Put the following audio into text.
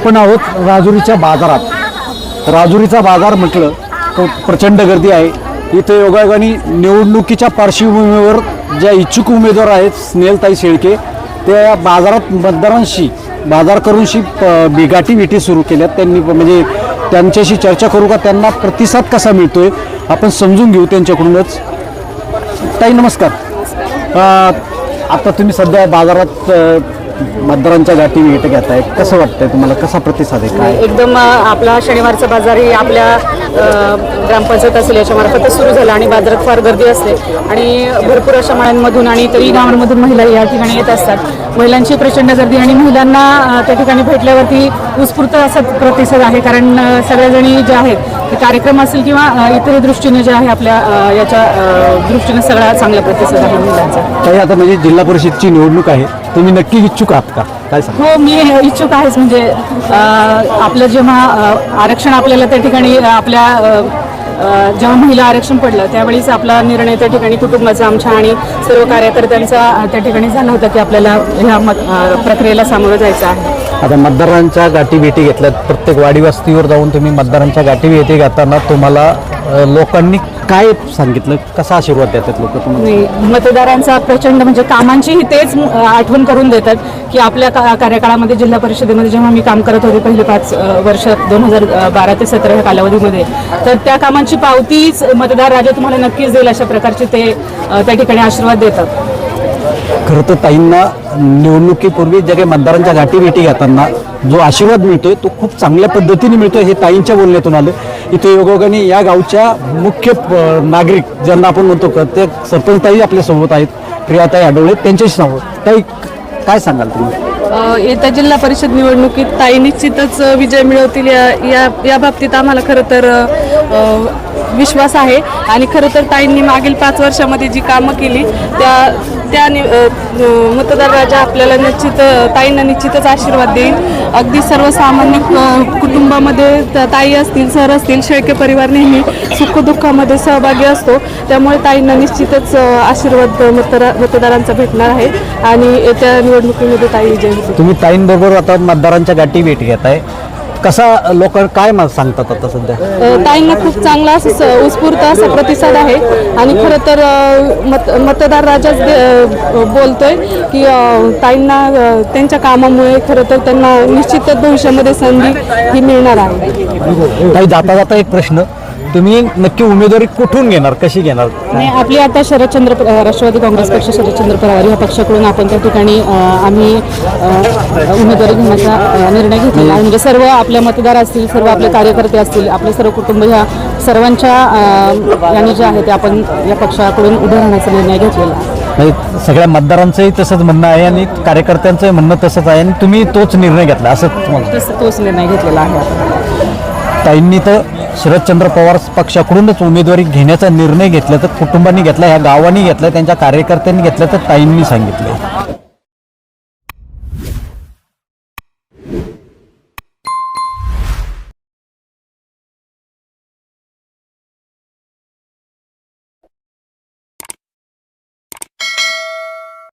आपण आहोत राजुरीच्या बाजारात. राजुरीचा बाजार म्हटलं तर प्रचंड गर्दी आहे. इथे योगायोगाने निवडणुकीच्या पार्श्वभूमीवर ज्या इच्छुक उमेदवार आहेत स्नेहलताई शेळके त्या बाजारात मतदारांशी बाजार करूनशी प- बिगाटी भेटी सुरू केल्यात. त्यांनी म्हणजे त्यांच्याशी चर्चा करू का त्यांना प्रतिसाद कसा मिळतोय आपण समजून घेऊ त्यांच्याकडूनच. ताई नमस्कार. आता तुम्ही सध्या बाजारात मतदारांच्या गाठी भेट घेत आहे कसं वाटतंय तुम्हाला? कसा प्रतिसाद आहे? काय? एकदम आपला शनिवारचा बाजार ही आपल्या ग्रामपंचायत असेल याच्या मार्फतच सुरू झाला आणि बाजारात फार गर्दी असते. आणि भरपूर अशा मळ्यांमधून आणि इतरही गावांमधून महिला या ठिकाणी येत असतात. महिलांची प्रचंड गर्दी आणि महिलांना त्या ठिकाणी भेटल्यावरती उत्स्फूर्त असा प्रतिसाद आहे. कारण सगळ्याजणी ज्या आहेत ते कार्यक्रम असेल किंवा अ, इतरही दृष्टीने जे आहे आपल्या याच्या दृष्टीने सगळा चांगला प्रतिसाद आहे महिलांचा. आता म्हणजे जिल्हा परिषदची निवडणूक आहे. तुम्ही नक्की इच्छुक आहात का? काय सांगा हो मी इच्छुक आहेच. म्हणजे आपलं जेव्हा आरक्षण आपल्याला त्या ठिकाणी आपल्या जेव्हा महिला आरक्षण पडलं त्यावेळीच आपला निर्णय त्या ठिकाणी कुटुंबाचा आमच्या आणि सर्व कार्यकर्त्यांचा त्या ठिकाणी झाला होता की आपल्याला ह्या प्रक्रियेला सामोरं जायचं आहे. आता मतदारांच्या गाठी भेटी घेतल्यात. प्रत्येक वाडी वस्तीवर जाऊन तुम्ही मतदारांच्या गाठी भेटी घेताना तुम्हाला लोकांनी काय सांगितलं? कसा आशीर्वाद देतात लोक तुम्हाला? मतदारांचा प्रचंड म्हणजे कामांचीही तेच आठवण करून देतात की आपल्या का- कार्यकाळामध्ये जिल्हा परिषदेमध्ये जेव्हा मी काम करत होते पहिले पाच वर्ष दोन हजार बारा ते सतरा या कालावधीमध्ये तर त्या कामांची पावतीच मतदार राजा तुम्हाला नक्कीच देईल अशा प्रकारचे ते त्या ठिकाणी आशीर्वाद देतात. खरं तर ताईंना निवडणुकीपूर्वी ज्या काही मतदारांच्या गाठीभेटी घेताना जो आशीर्वाद मिळतोय तो खूप चांगल्या पद्धतीने मिळतोय हे ताईंच्या बोलण्यातून आलं. इथे योगायोगाने या गावच्या मुख्य नागरिक ज्यांना आपण म्हणतो का ते सरपंच ताई आपल्यासोबत आहेत. प्रियाताई आढळले त्यांच्याशी सांगू. ताई काय सांगाल तुम्ही? येत्या जिल्हा परिषद निवडणुकीत ताई निश्चितच विजय मिळवतील या या बाबतीत आम्हाला खरं तर विश्वास आहे. आणि खरं तर ताईंनी मागील पाच वर्षामध्ये जी कामं केली त्या त्या नि- मतदार राजा आपल्याला निश्चित ताईंना निश्चितच आशीर्वाद देईल. अगदी सर्वसामान्य कुटुंबामध्ये ताई असतील सर असतील शेळके परिवार नेहमी सुखदुःखामध्ये सहभागी असतो. त्यामुळे ताईंना निश्चितच आशीर्वाद मतदारा मतदारांचा भेटणार आहे. आणि येत्या निवडणुकीमध्ये ताई विजय तुम्ही ताईंबरोबर आता मतदारांच्या गाठी भेट घेत आहे कसा लोक काय मत सांगतात आता सध्या? ताईंना खूप चांगला असं स- उत्स्फूर्त असा प्रतिसाद आहे. आणि खरं तर अ, मत मतदार राजाच दे- बोलतोय की अ, ताईंना अ, त्यांच्या कामामुळे खरं तर त्यांना निश्चितच भविष्यामध्ये संधी ही मिळणार आहे. ताई जाता जाता एक प्रश्न. तुम्ही नक्की उमेदवारी कुठून घेणार? कशी घेणार? आणि आपली आता शरदचंद्र अ, राष्ट्रवादी काँग्रेस पक्ष शरदचंद्र पवार या पक्षाकडून आपण त्या ठिकाणी अ, आम्ही अ, उमेदवारी घेण्याचा अ, निर्णय घेतलेला आहे. म्हणजे सर्व आपले मतदार असतील सर्व आपले कार्यकर्ते असतील आपले सर्व कुटुंब ह्या सर्वांच्या अ, यांनी जे आहे ते आपण या पक्षाकडून उभं राहण्याचा निर्णय घेतलेला आहे. म्हणजे सगळ्या मतदारांचंही तसंच म्हणणं आहे आणि कार्यकर्त्यांचंही म्हणणं तसंच आहे आणि तुम्ही तोच निर्णय घेतला असं तुम्हाला तसं तोच निर्णय घेतलेला आहे. आपण ताईंनी तर शरदचंद्र पवार पक्षाकडूनच उमेदवारी घेण्याचा निर्णय घेतला तर कुटुंबांनी घेतला ह्या गावांनी घेतला त्यांच्या कार्यकर्त्यांनी घेतलं तर ताईंनी सांगितलं.